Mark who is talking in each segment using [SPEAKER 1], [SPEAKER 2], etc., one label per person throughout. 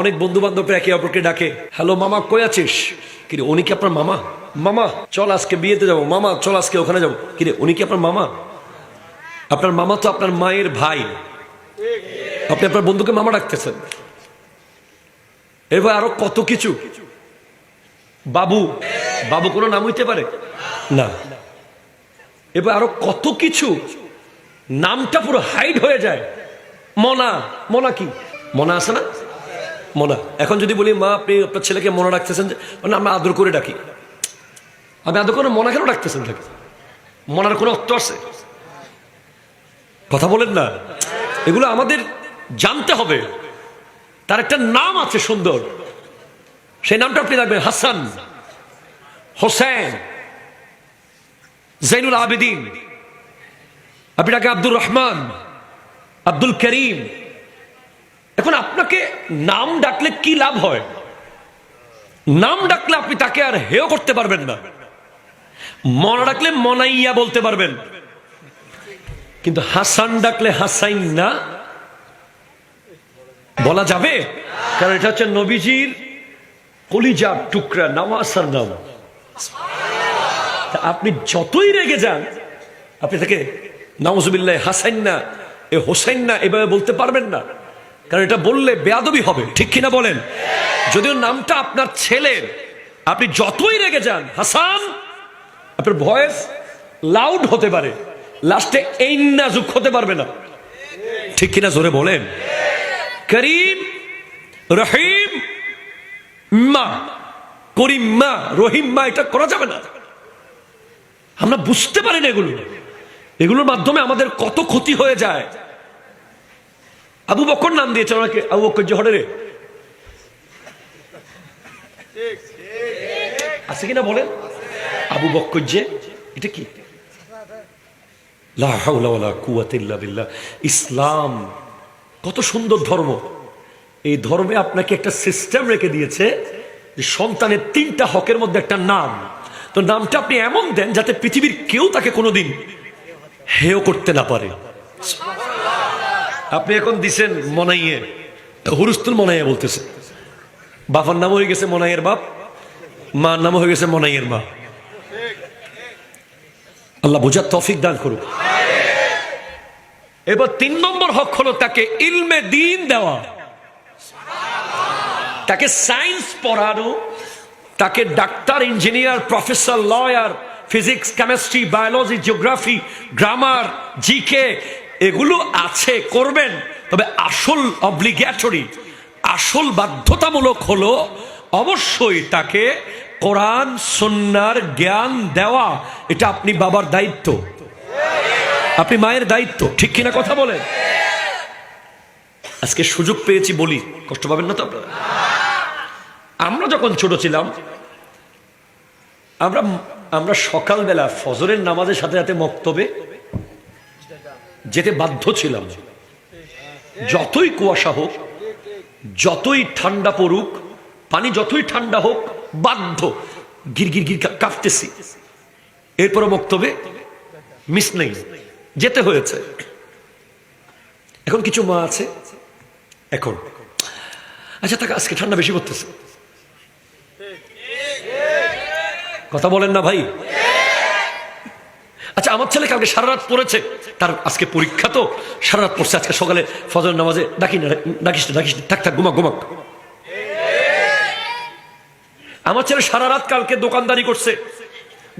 [SPEAKER 1] অনেক বন্ধু বান্ধবরা একে অপরকে ডাকে, হ্যালো মামা, কই আছিস? কিরে, উনি কি আপনার মামা? মামা, চল আজকে বিয়েতে যাব, মামা, চল আজকে ওখানে যাব। কিরে, উনি কি আপনার মামা? আপনার মামা তো আপনার মায়ের ভাই। আপনি আপনার বন্ধুকে মামা ডাকতেছেন? এরপর আরও কত কিছু। বাবু বাবু কোনো নাম হইতে পারে? না। এবার আরও কত কিছু। নামটা পুরো হাইড হয়ে যায়। মনা মনা কি? মনা আছে না? মনা। এখন যদি বলি, মা, আপনি আপনার ছেলেকে মনে রাখতেছেন মানে আমরা আদর করে ডাকি। আমি আদর করে মনা কেন ডাকতেছেন তাকে মনার কোনো অর্থ আছে? কথা বলেন না। এগুলো আমাদের জানতে হবে। তার একটা নাম আছে সুন্দর। সেই নামটা আপনি রাখবেন, হাসান। হোসেন। জাইনুল আবেদিন। আপনি ডাকে আব্দুর রহমান, আব্দুল করিম। এখন আপনাকে নাম ডাকলে কি লাভ হয়? নাম ডাকলে আপনি তাকে আর হেয় করতে পারবেন না। মনা ডাকলে মনাইয়া বলতে পারবেন। কিন্তু হাসান ডাকলে হাসাইন না, বলা যাবে? কারণ এটা হচ্ছে নবীজির কলিজার টুকরা নামাসার নাম। আপনি যতই রেগে যান, আপনি তাকে নওয়াজুবিল্লাহ হাসাইন না, এ হোসাইন না, এভাবে বলতে পারবেন না। কারণ এটা বললে বেয়াদবি হবে। ঠিক কিনা বলেন? যদিও নামটা আপনার ছেলের, আপনি যতই রেগে যান, হাসান, আপনার ভয়েস লাউড হতে পারে। লাস্টে এই না যুগ হতে পারবে না। ঠিক কিনা জোরে বলেন? করিম, রহিম, মা, করিম মা, রহিম মা, এটা করা যাবে না। আমরা বুঝতে পারি না এগুলো। এগুলোর মাধ্যমে আমাদের কত ক্ষতি হয়ে যায়। আবু বকর নাম দিয়েছে ওনাকে আবু বকর জহরে আছে কিনা বলেন? আবু বকর যে, এটা কি? ইসলাম, কত সুন্দর ধর্ম। এই ধর্মে আপনাকে একটা সিস্টেম রেখে দিয়েছে যে সন্তানের তিনটা হকের মধ্যে একটা নাম। তো নামটা আপনি এমন দেন যাতে পৃথিবীর কেউ তাকে কোনোদিন হেয় করতে না পারে। আপনি এখন দিছেন মনাইয়ে। হুরুস্তুল মনাইয়া বলতেছে। বাবার নাম হয়ে গেছে মনাইয়ের বাপ, মার নাম হয়ে গেছে মনাইয়ের মা। আল্লাহ বোঝার তফিক দান করুক। এবার তিন নম্বর হক হলো তাকে ইলমে দিন দেওয়া। তাকে সায়েন্স পড়ানো, তাকে doctor, engineer, professor, lawyer, physics, chemistry, biology, geography, grammar, GK এগুলো আছে, করবেন। তবে আসল অব্লিগেটরি আসল বাধ্যতামূলক হলো অবশ্যই তাকে কোরআন সন্ন্যার জ্ঞান দেওয়া। এটা আপনি বাবার দায়িত্ব। আপনি মায়ের দায়িত্ব, ঠিক কিনা কথা বলেন? আজকে সুযোগ পেয়েছি বলি, কষ্ট পাবেন না তো আপনারা? আমরা যখন ছোট ছিলাম, আমরা আমরা সকালবেলা ফজরের নামাজের সাথে সাথে মক্তবে যেতে বাধ্য ছিলাম। যতই কুয়াশা হোক, যতই ঠান্ডা পড়ুক, পানি যতই ঠান্ডা হোক, বাধ্য। গির গির কাঁপতেছি। এরপরে বক্তব্যে মিস নেই। যেতে হয়েছে। এখন কিছু মা আছে? এখন। আচ্ছা তাকে আজকে ঠান্ডা বেশি পড়তেছে। কথা বলেন না ভাই। আচ্ছা আমার ছেলে কালকে সারা রাত পড়েছে। তার আজকে পরীক্ষা তো, সারা রাত পড়ছে। আজকে সকালে ফজর নামাজে ডাকি না, ডাকিস না, ডাকিস থাক থাক, ঘুমাক ঘুমাক। আমার ছেলে সারা রাত কালকে দোকানদারি করছে।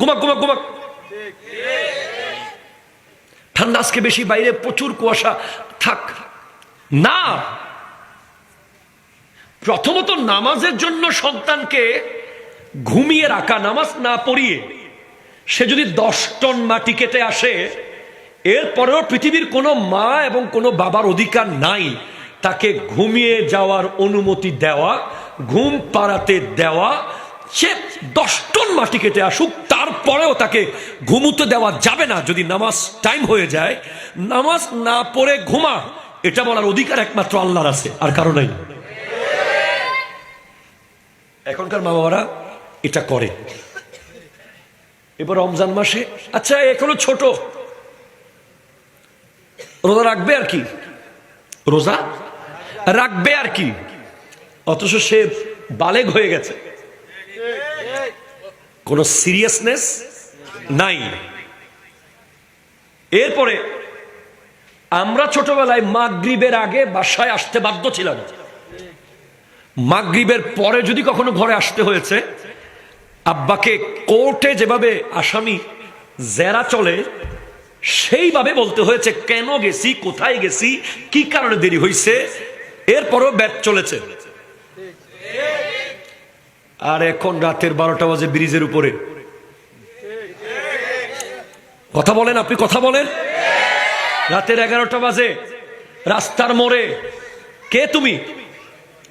[SPEAKER 1] ঘুমাক ঘুমাক ঘুমাক। ঠান্ডা আজকে বেশি, বাইরে প্রচুর কুয়াশা। থাক, না। প্রথমত নামাজের জন্য সন্তানকে ঘুমিয়ে রাখা, নামাজ না পড়িয়ে সে যদি দশ টন মাটি কেটে আসে, এরপরেও পৃথিবীর কোনো মা এবং কোনো বাবার অধিকার নাই। তাকে ঘুমিয়ে যাওয়ার অনুমতি দেওয়া, ঘুম পাড়াতে দেওয়া, সে দশ টন মাটি কেটে আসুক, তারপরেও তাকে ঘুমুতে দেওয়া যাবে না। যদি নামাজ টাইম হয়ে যায়, নামাজ না পড়ে ঘুমা, এটা বলার অধিকার একমাত্র আল্লাহর আছে, আর কারও নাই। এখনকার মা বাবারা এটা করে। এবার রমজান মাসে? আচ্ছা এখনও ছোট। রোজা রাখবে আর কি? রোজা রাখবে আর কি? অথচ সে বালেগ হয়ে গেছে। কোনো সিরিয়াসনেস নাই। এরপরে আমরা ছোটবেলায় মাগরিবের আগে বাসায় আসতে বাধ্য ছিলাম। মাগরিবের পরে যদি কখনো ঘরে আসতে হয়েছে আব্বাকে কোর্টে যেভাবে আসামি জেরা চলে, সেইভাবে বলতে হয়েছে, কেন গেছি, কোথায় গেছি, কি কারণে দেরি হয়েছে এরপরও ব্যাট চলেছে। আর এখন রাতের বারোটা বাজে ব্রিজের উপরে। কথা বলেন, আপনি কথা বলেন? রাতের এগারোটা বাজে, রাস্তার মোড়ে। কে তুমি?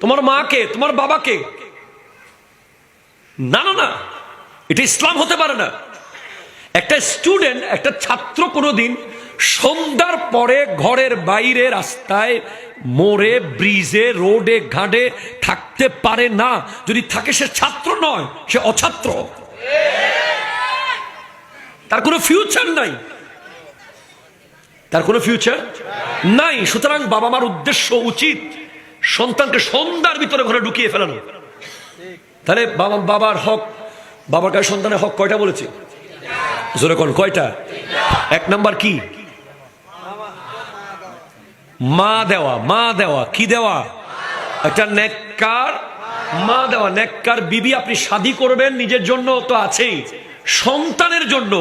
[SPEAKER 1] তোমার মা কে? তোমার বাবা কে? না না না। এটা ইসলাম হতে পারে না। একটা স্টুডেন্ট একটা ছাত্র কোনোদিন সন্ধ্যার পরে ঘরের বাইরে রাস্তায় মোড়ে ব্রিজে রোডে ঘাটে থাকতে পারে না। যদি থাকে, সে ছাত্র নয়, সে অছাত্র। তার কোনো ফিউচার নাই। তার কোনো ফিউচার নাই। সুতরাং বাবা মার উদ্দেশ্য উচিত সন্তানকে সন্ধ্যার ভিতরে ঘরে ঢুকিয়ে ফেলানো। তাহলে বাবা, বাবার হক, বাবার কাছে সন্তানের হক কয়টা বলেছে? জোরে কোন, কয়টা? এক নাম্বার কি? মা দেওয়া মা দেওয়া, কি দেওয়া? একটা নেককার, মা দেওয়া, নেককার বিবি আপনি শাদি করবেন, নিজের জন্য তো আছেই, সন্তানের জন্য।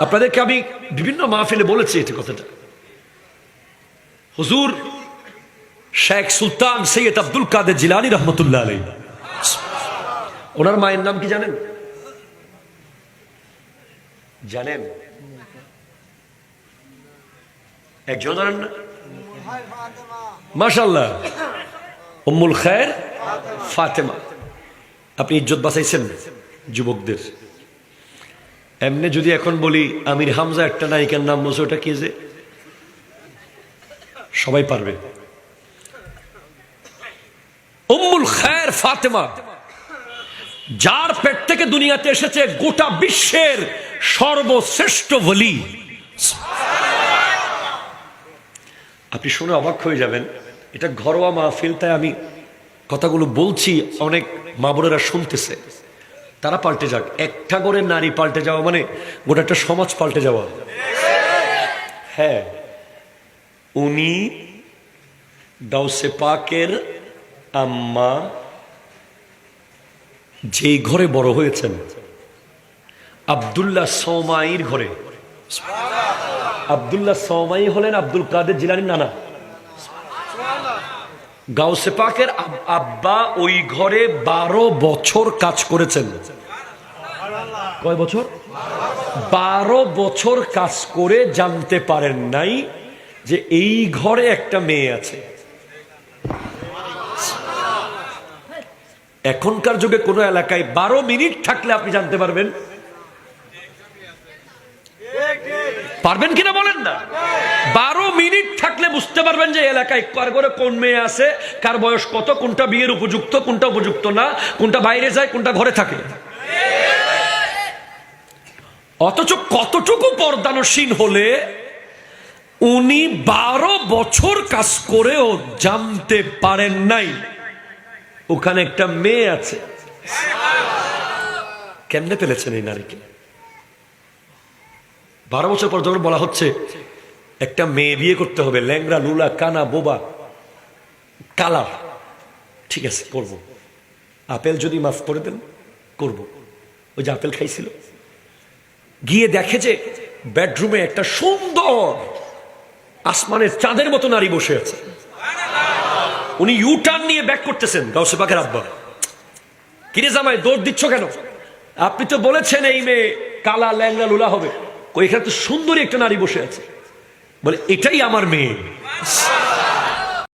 [SPEAKER 1] আপনাদেরকে আমি বিভিন্ন মাহফিলে বলেছি এটি কথাটা। হুজুর শেখ সুলতান সৈয়দ আব্দুল কাদের জিলানি রহমতুল্লাহ আলাই ওনার মায়ের নাম কি জানেন? জানেন? একজন জানেন না? মাশাল্লাহ উম্মুল খায়ের ফাতেমা। আপনি ইজ্জত বাঁচাইছেন যুবকদের। এমনি যদি এখন বলি আমির হামজা, একটা নায়িকার নাম বলছে, ওটা কি যে? সবাই পারবে উম্মুল খায়ের ফাতেমা, যার পেট থেকে দুনিয়াতে এসেছে গোটা বিশ্বের সর্বশ্রেষ্ঠ বলি আপনি শুনে অবাক হয়ে যাবেন, এটা ঘরোয়া মাহফিল, তাই আমি কথাগুলো বলছি, অনেক মা বোনেরা শুনতেছে। তারা পাল্টে যাক, একটা করে নারী পাল্টে যাওয়া মানে গোটা একটা সমাজ পাল্টে যাওয়া। হ্যাঁ উনি দাউসে পাকের আম্মা যেই ঘরে বড় হয়েছেন। আবদুল্লাহ সৌমাইর ঘরে। আবদুল্লাহ সৌমাই হলেন আব্দুল কাদের জিলানির নানা। গাউসে পাকের আব্বা ওই ঘরে বারো বছর কাজ করেছেন। কয় বছর? বারো বছর কাজ করে জানতে পারেন নাই যে এই ঘরে একটা মেয়ে আছে। এখনকার যুগে কোনো এলাকায় বারো মিনিট থাকলে আপনি জানতে পারবেন। পারবেন কিনা বলেন না? বারো মিনিট থাকলে বুঝতে পারবেন যে এলাকায় কার ঘরে কোন মেয়ে আছে, কার বয়স কত, কোনটা বিয়ের উপযুক্ত, কোনটা উপযুক্ত না, কোনটা বাইরে যায়, কোনটা ঘরে থাকে। অথচ কতটুকু পর্দানসীন হলে উনি বারো বছর কাজ করেও জানতে পারেন নাই। ওখানে একটা মেয়ে আছে। কেমনে পেলেছেন এই নারীকে? বারো বছর পর যখন বলা হচ্ছে, একটা মেয়ে বিয়ে করতে হবে ল্যাংরা লুলা, কানা, বোবা, কালার। ঠিক আছে, করব। আপেল যদি মাফ করে দেন, করব। ওই যে আপেল খাইছিল। গিয়ে দেখে যে বেডরুমে একটা সুন্দর আসমানের চাঁদের মতো নারী বসে আছে। উনি ইউটার্ন নিয়ে ব্যাক করতেছেন, গাউসে পাখের আব্বা। কিরে জামাই, দৌড় দিচ্ছ কেন? আপনি তো বলেছেন এই মেয়ে কালা ল্যাংলা লুলা হবে। ওইখানে তো সুন্দরী একটা নারী বসে আছে। বলে, এটাই আমার মেয়ে।